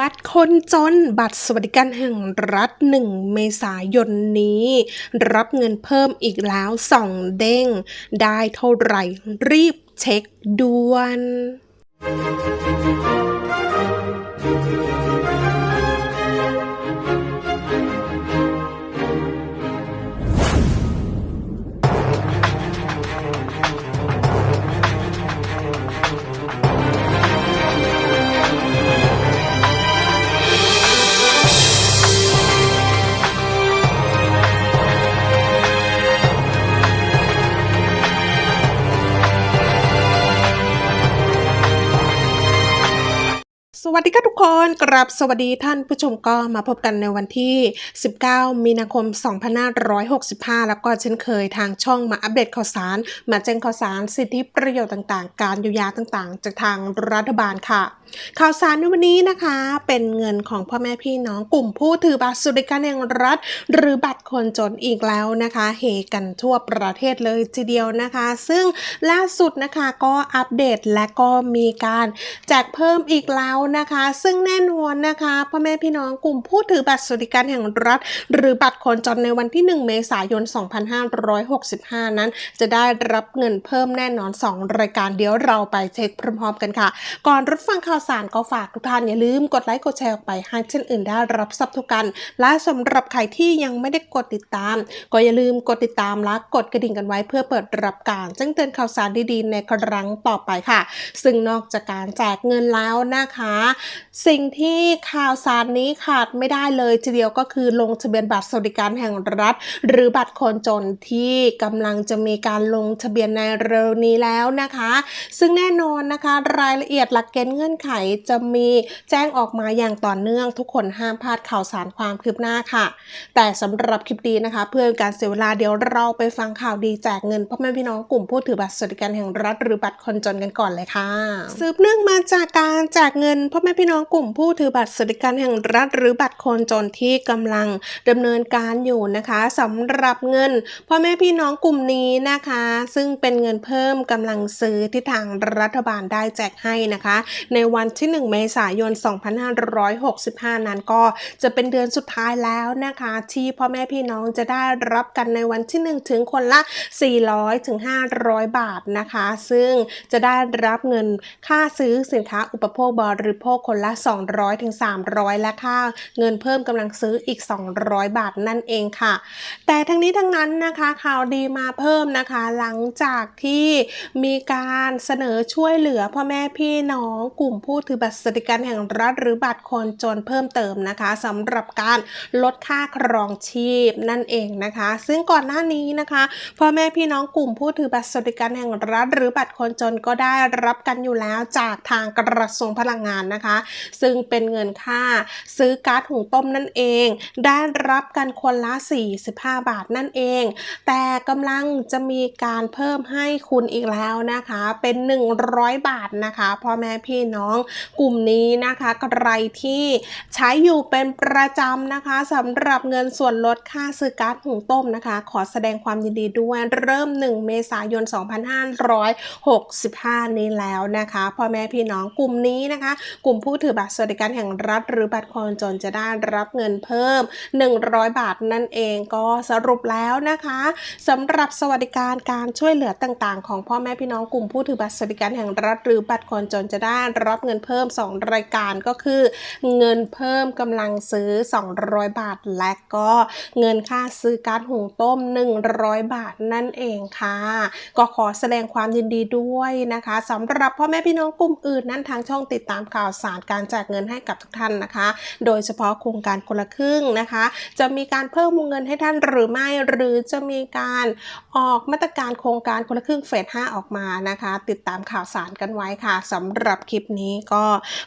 บัตรคนจน บัตรสวัสดิการแห่งรัฐ 1 เมษายนนี้ รับเงินเพิ่มอีกแล้ว 2 เด้ง ได้เท่าไหร่รีบเช็คด่วน วัสดีค่ะทุกคนกราบสวัสดีท่านผู้ชมก็มาพบกันในวันที่ 19 มีนาคม 2565 แล้วก็เช่นเคยทางช่องมาอัปเดตข่าวสาร มาแจ้งข่าวสารสิทธิประโยชน์ต่างๆ การเยียวยาต่างๆ จากทางรัฐบาลค่ะ ข่าวสารในวันนี้นะคะเป็นเงินของพ่อแม่พี่น้องกลุ่มผู้ถือบัตรสวัสดิการแห่งรัฐ หรือบัตรคนจนอีกแล้วนะคะเฮกันทั่วประเทศเลยทีเดียวนะคะ ซึ่งล่าสุดนะคะก็อัปเดตและก็มีการแจกเพิ่มอีกแล้วนะคะ ซึ่งแน่นอนนะคะพ่อแม่พี่น้องกลุ่มผู้ถือบัตรสวัสดิการแห่งรัฐ หรือบัตรคนจนในวันที่ 1 เมษายน 2565 นั้น จะได้รับเงินเพิ่มแน่นอน 2 รายการเดี๋ยวเราไปเช็คพร้อมๆกันค่ะ ก่อนรับฟังข่าวสารก็ฝากทุกท่านอย่าลืมกดไลค์กดแชร์ออกไปให้เช่นอื่นได้รับทรัพย์ทุกกัน และสำหรับใครที่ยังไม่ได้กดติดตาม ก็อย่าลืมกดติดตามและกดกระดิ่งกันไว้เพื่อเปิดรับการแจ้งเตือนข่าวสารดีๆ ในครั้งต่อไปค่ะ ซึ่งนอกจากการแจกเงินแล้วนะคะสิ่งที่ข่าวสารนี้ขาดไม่ได้เลยทีเดียวก็คือลงทะเบียนบัตรสวัสดิการแห่งรัฐ หรือบัตรคนจนที่กำลังจะมีการลงทะเบียนในเร็วนี้แล้วนะคะ ซึ่งแน่นอนนะคะรายละเอียดหลักเกณฑ์เงื่อนไขจะมีแจ้งออกมาอย่างต่อเนื่อง ทุกคนห้ามพลาดข่าวสารความคืบหน้าค่ะ แต่สำหรับคลิปนี้นะคะ เพื่อการเสียเวลาเดี๋ยวเราไปฟังข่าวดีแจกเงินพ่อแม่พี่น้องกลุ่มผู้ถือบัตรสวัสดิการแห่งรัฐ หรือบัตรคนจนกันก่อนเลยค่ะ สืบเนื่องมาจากการแจกเงินพ่อแม่พี่น้องกลุ่มผู้ถือบัตรสวัสดิการแห่งรัฐหรือบัตรคนจนที่กำลังดำเนินการอยู่นะคะสำหรับเงินพ่อแม่พี่น้องกลุ่มนี้นะคะ ซึ่งเป็นเงินเพิ่มกำลังซื้อที่ทางรัฐบาลได้แจกให้นะคะ ในวันที่ 1 เมษายน 2565 นั้นก็จะเป็นเดือนสุดท้ายแล้วนะคะ ที่พ่อแม่พี่น้องจะได้รับกันในวันที่ 1 ถึงคนละ 400ถึง500 บาทนะคะ ซึ่งจะได้รับเงินค่าซื้อสินค้าอุปโภคบริโภคคนละ200ถึง300 และค่าเงินเพิ่มกำลังซื้ออีก 200 บาทนั่นเองค่ะ แต่ทั้งนี้ทั้งนั้นนะคะข่าวดีมาเพิ่มนะคะ หลังจากที่มีการเสนอช่วยเหลือพ่อแม่พี่น้องกลุ่มผู้ถือบัตรสวัสดิการแห่งรัฐหรือบัตรคนจนเพิ่มเติมนะคะสำหรับการลดค่าครองชีพนั่นเองนะคะ ซึ่งก่อนหน้านี้นะคะพ่อแม่พี่น้องกลุ่มผู้ถือบัตรสวัสดิการแห่งรัฐ หรือบัตรคนจนก็ได้รับกันอยู่แล้วจากทางกระทรวงพลังงานนะคะ ซึ่งเป็นเงินค่าซื้อก๊าซหุงต้มนั่นเอง ได้รับกันคนละ 45 บาทนั่นเอง แต่กำลังจะมีการเพิ่มให้คุณอีกแล้วนะคะ เป็น 100 บาทนะคะพ่อแม่พี่น้องกลุ่มนี้นะคะใครที่ใช้อยู่เป็นประจำนะคะสำหรับเงินส่วนลดค่าซื้อก๊าซหุงต้มนะคะ ขอแสดงความยินดีด้วยเริ่ม 1 เมษายน 2565 นี้แล้วนะคะพ่อแม่พี่น้องกลุ่มนี้นะคะกลุ่มผู้ถือบัตรสวัสดิการแห่งรัฐ หรือบัตรคนจนจะได้รับเงินเพิ่ม 100 บาทนั่นเองก็สรุปแล้วนะคะสำหรับสวัสดิการการช่วยเหลือต่างๆ ของพ่อแม่พี่น้องกลุ่มผู้ถือบัตรสวัสดิการแห่งรัฐ หรือบัตรคนจนจะได้รับเงินเพิ่ม 2 รายการก็คือ เงินเพิ่มกำลังซื้อ 200 บาท และก็เงินค่าซื้อกาซหุงต้ม 100 บาทนั่นเองค่ะ ก็ขอแสดงความยินดีด้วยนะคะสำหรับพ่อแม่พี่น้องกลุ่มอื่นนั้นทางช่องติดตามข่าวสารการแจกเงินให้กับทุกท่านนะคะ โดยเฉพาะโครงการคนละครึ่งนะคะ จะมีการเพิ่มวงเงินให้ท่านหรือไม่ หรือจะมีการออกมาตรการโครงการคนละครึ่งเฟส5ออกมานะคะ ติดตามข่าวสารกันไว้ค่ะสำหรับคลิปนี้ก็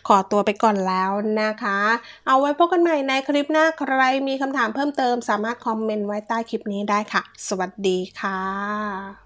ขอตัวไปก่อนแล้วนะคะ เอาไว้พบกันใหม่ในคลิปหน้าใครมีคำถามเพิ่มเติมสามารถคอมเมนต์ไว้ใต้คลิปนี้ได้ค่ะ สวัสดีค่ะ